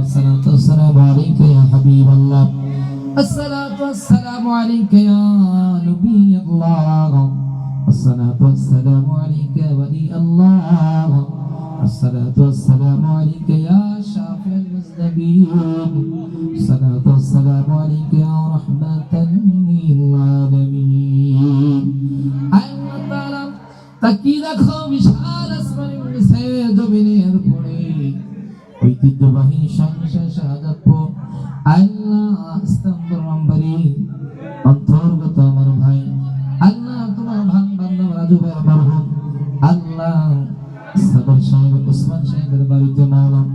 والصلاة والسلام عليك يا حبيب الله الصلاة والسلام عليك يا نبي الله الصلاة والسلام عليك يا ولي الله الصلاة والسلام عليك يا شافع المذنبين الصلاة والسلام عليك يا رحمة للعالمين আল্লাহ তাআলা তাকিয়ে রাখো বিশাল আসমানের নিচে জমিনের ঐতিহ্যবাহী সংসার শাহাদাতপুর আল্লাহ ইস্তাম্বুল রম্বারি অন্তর্গত আমার ভাই। আল্লাহ তোমার ভান বান্ধব রাজু ভাই মরহুম আল্লাহ সাদর সাহেব, ওসমান সাহেবের বাড়িতে মাওলাম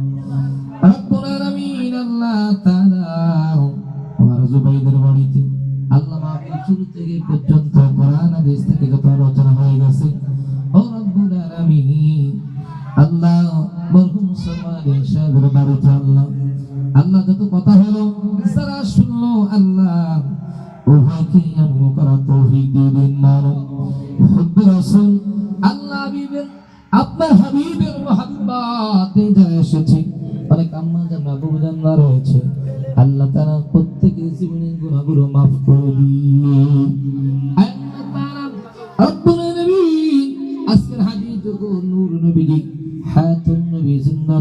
রব্বুল আলামিন আল্লাহ তাআলা আমার জুবাইদের বাড়িতে আল্লাহ মাহফিল শুরু থেকে পর্যন্ত কোরআন, হাদিস থেকে যত আলোচনা হয়ে গেছে। ও রব্বুল আলামিন, আল্লাহ মরহুম সাহেবের বাড়িতে আল্লাহ আল্লাহ যত কথা হলো, যারা শুনলো, আল্লাহ উভয়কে আমল করা তৌফিক দিয়ে মানো হুব্বে রাসূল, আল্লাহ হাবিবের, আপনার হাবিবের মহাব্বতে যারা এসেছে, অনেক আম্মা জান বাবু জানরা রয়েছে। আল্লাহ তারা প্রত্যেকের জীবনের গুণাগুলো মাফ করে দিয়ে আল্লাহ তাআলা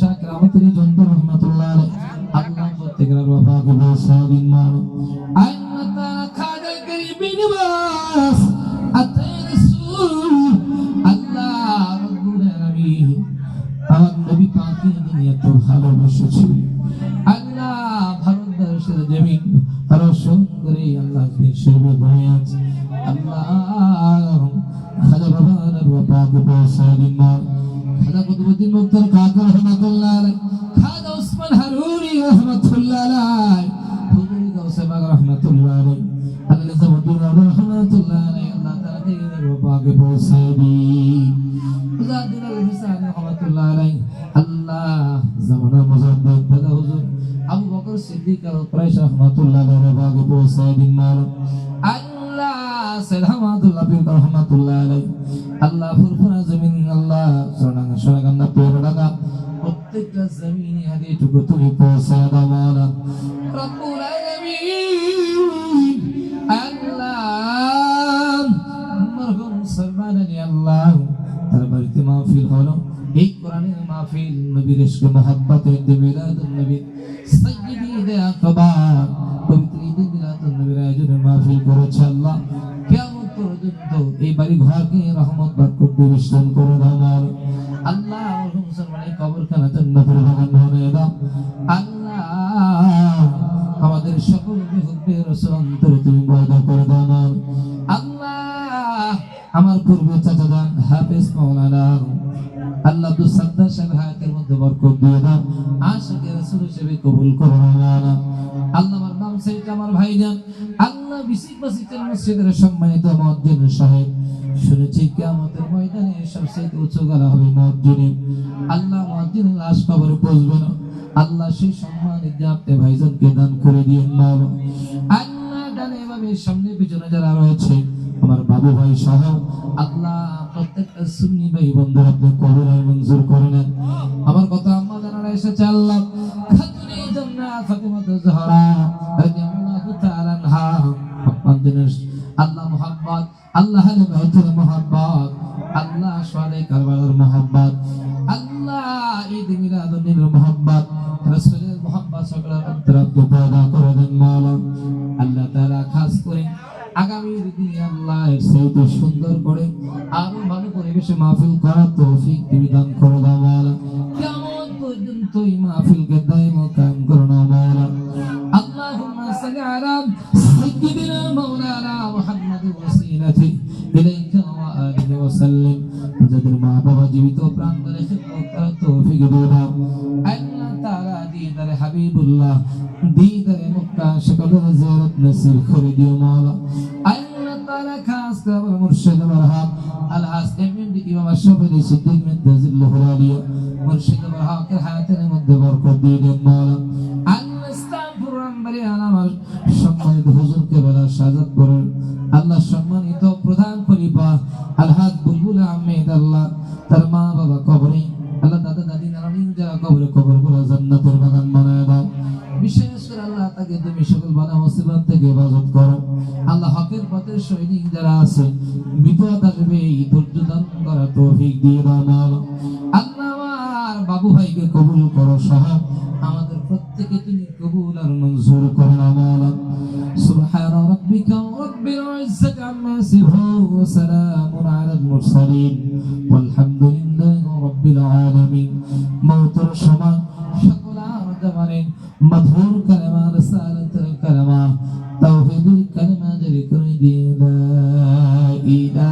শাহ রাহমাতুল জন্দ রহমাতুল্লাহ আলাইহি আল্লাহ প্রত্যেকের রফাকে বসাদিন মানো আল্লাহ তাআলা খাজা করিমিন বাস, আতাই রাসূল, আল্লাহ রব্বুল আলামিন। আমার নবী পাকের দুনিয়া তো ভালোবেসেছিল আল্লাহ ভারতবর্ষের জমিন আরও সুন্দরী আল্লাহ হিসেবে বয়ে আছে। আল্লাহ খাজা বাবার বাবাকে পৌঁছাদিন না খাজা কুতুবুদ্দিন মুক্তার রহমাতুল্লাহ তাআলা আলাইহি। পৌঁছায় আল্লাহ সাইদ রহমাতুল্লাহ আলাইহি। আল্লাহ জমিন, আল্লাহ সোনাং সোনাগান্না পের প্রত্যেকটা জমিনে হাদিটুকু তুমি পৌঁছায় দাও মাওলা রব্বুল আল্লাহ তার বাড়িতে মাহফিল হলো। এই কোরআনের মাহফিল নবীর ইশকে মহব্বতে ঈদ মিলাদুন নবী সাইয়্যিদি ঈদ আকবার, পবিত্র ঈদ মিলাদুন নবীর আয়োজনে মাহফিল করেছে আল্লাহ। কিয়ামত পর্যন্ত এই বাড়ি ঘরকে রহমত, বরকত দিয়ে বিস্তার করে দাও আল্লাহ মরহুম সালমানের কবরখানা জান্নাতের বাগান বানিয়ে দাও। আল্লাহ আমাদের সকল বিহুদ্দের রসুল তুমি বয়দা করে দাও। আল্লাহ আমার পূর্বে চাচা যান হাফেজ মাওলানা আল্লাহ আব্দুল সাদ্দার সাহেব হায়াতের মধ্যে বরকত দিয়ে দাও আশিকে রাসূল হিসেবে কবুল করো মাওলানা। আল্লাহ আমার নাম সাইদ আমার ভাইজান আল্লাহ বিসিক বাসিকের মসজিদের সম্মানিত মুয়াজ্জিন সাহেব শুনেছি কিয়ামতের ময়দানে সবচেয়ে উঁচু গলা হবে মুয়াজ্জিনে আল্লাহ মুয়াজ্জিনের লাশ কবরে পৌঁছবে না। আল্লাহ সেই সম্মান যে আপনি ভাইজানকে দান করে দিয়েন মাওলা আল্লাহ ডানে এভাবে সামনে পিছনে যারা রয়েছে আমার বাবু ভাই সহ আল্লাহ প্রত্যেকটা সুন্নি ভাই বন্ধুরা আপনি করুণায় মঞ্জুর করে নেন। আমার কথা আম্মা জানারা এসেছে আল্লাহ আল্লাহ মোহাম্মদ আল্লাহ মোহাম্মদ আল্লাহ আল্লাহ মোহাম্মদ সকলের পয়দা পরিবেশে মাহফিল করার তৌফিক দান করে মাওলা কেমন পর্যন্ত এই মাহফিলকে দায়ম কায়েম করো না মাওলা আল্লাহুম্মা সাল্লি আলা সাইয়্যিদিনা মাওলানা মুহাম্মাদ ওয়াসিলাতি ইলাইকা ওয়া আলিহি ওয়া সাল্লিম। যাদের মা বাবা জীবিত প্রাণ ধরে খিদমত করার তৌফিক দাও। আল্লাহ তাআলা দিদারে হাবিবুল্লাহ দিদারে মক্কা সকলের জিয়ারত নসিব করে দিও তাআলা খাস আমার মুর্শিদ মারহাম আলহাস এমএমডি ইমাম আশরাফ আলী সিদ্দিক মিন্তাজিল্লাহ আলিয়া মুর্শিদ মারহামের হায়াতের মধ্যে বরকত দিয়ে দেন মাওলা আল্লাহ সম্মানিত বেলা প্রধান খলিফা আলহাজ বুলবুল আহমেদ আল্লাহ তার মা বাবা কবরে, আল্লাহ দাদা দাদি নারায়ণ যারা কবরে কবরগুলো জান্নাতের বিশেষ করে আল্লাহ তাকে তুমি সকল বাধা মুসিবত থেকে হেফাজত করো আল্লাহ হকের পথের সৈনিক যারা আছে বিপদ আসবে এই ধৈর্য দান করা তৌফিক দিয়ে দাও মাওলা আল্লাহ আমার বাবু ভাইকে কবুল করো সহ আমাদের প্রত্যেকে তুমি কবুল আর মঞ্জুর করো না মাওলা سبحان ربك رب العزة عما يصفون وسلام على المرسلين والحمد لله رب العالمين موتر সময় সকল আরদ إله